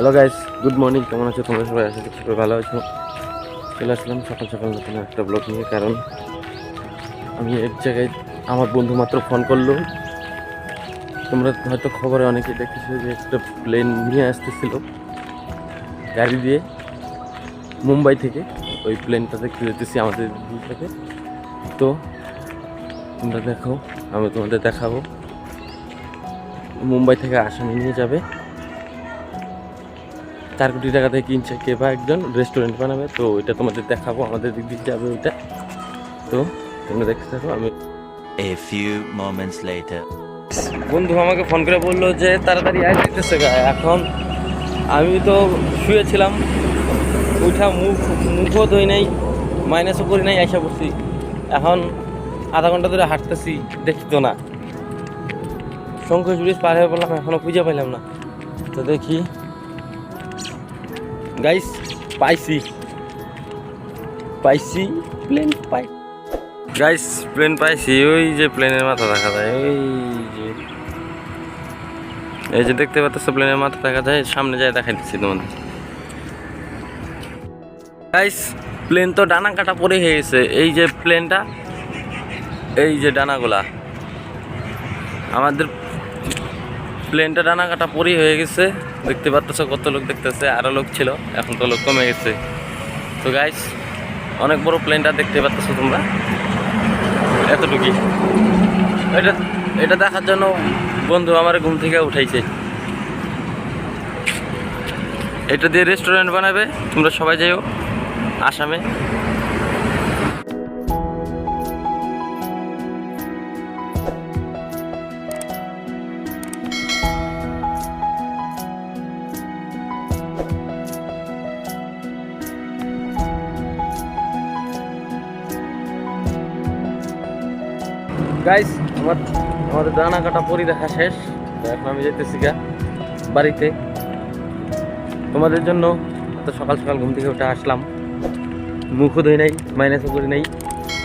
Hello guys good morning কেমন আছো? তোমরা সবাই? আশা করছি সবাই ভালো আছো। চলে আসলাম সকাল সকাল নতুন একটা ব্লগ নিয়ে, কারণ আমি এক জায়গায় আমার বন্ধু মাত্র ফোন করল। তোমরা হয়তো খবরে অনেকে দেখেছ যে একটা প্লেন নিয়ে আসতেছিল গাড়ি দিয়ে মুম্বাই থেকে। ওই প্লেনটা দেখতে যেতেছি আমাদের থেকে তো তোমরা দেখো, আমি তোমাদের দেখাবো। মুম্বাই থেকে আসামি নিয়ে যাবে। চার কোটি টাকা দিয়ে কিনছে কে বা একজন রেস্টুরেন্ট বানাবে। তো ওইটা তোমাদের দেখাবো আমাদের দিক দিয়ে যাবে ওইটা। তো তোমরা দেখতে থাকো আমি A few moments later. বন্ধু আমাকে ফোন করে বলল যে তাড়াতাড়ি আয় দেখতেছে গা। এখন আমি তো শুয়েছিলাম উঠা মুখ মুখও ধুই নাই মাইনাসও করি নাই আইসা পড়ছি। এখন আধা ঘণ্টা ধরে হাঁটতেছি দেখি তো না। শঙ্কর ব্রিজ পার হয়ে পড়লাম এখনও খুঁজে পাইলাম না। তো দেখি গাইস পাইছি। পাইছি প্লেন পাই। গাইস প্লেন পাইছি, ওই যে প্লেনের মাথা দেখা যায়, ওই যে। এই যে দেখতে পাচ্ছ প্লেনের মাথা দেখা যায়, সামনে যায় দেখাই দিচ্ছি তোমাদের। গাইস প্লেন তো ডানা কাটা পরে হয়ে গেছে, এই যে প্লেনটা এই যে ডানাগুলা। আমাদের প্লেনটা ডানা কাটা পরি হয়ে গেছে। দেখতে পাচ্ছ কত লোক দেখতেছে, আরও লোক ছিল, এখন তো লোক কমে গেছে। তো গাইস অনেক বড় প্লেনটা দেখতে পাচ্ছ তোমরা। এতটুকুই। এটা এটা দেখার জন্য বন্ধু আমার ঘুম থেকে উঠাইছে। এটা দিয়ে রেস্টুরেন্ট বানাবে, তোমরা সবাই যাইও, আসামে। গাইস আমার আমাদের দানা কাটা পরি দেখা শেষ। এখন আমি যেতেছি গা বাড়িতে। তোমাদের জন্য এত সকাল সকাল ঘুম থেকে উঠে আসলাম। মুখও ধুই নাই মাইনাসও করি নাই।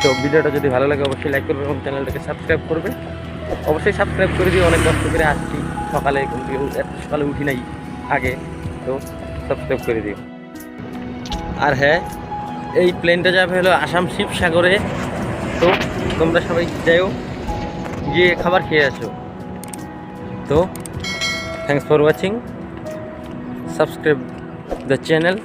তো ভিডিওটা যদি ভালো লাগে, অবশ্যই লাইক করবে এবং চ্যানেলটাকে সাবস্ক্রাইব করবে। অবশ্যই সাবস্ক্রাইব করে দিও, অনেক কষ্ট করে আসছি। সকালে ঘুম থেকে এত সকালে উঠি নাই আগে। তো সাবস্ক্রাইব করে দিও। আর হ্যাঁ এই প্লেনটা যাবে হলো আসাম শিবসাগরে। তো তোমরা সবাই যাইও গিয়ে খাবার খেয়ে আসো। তো thanks for watching subscribe the channel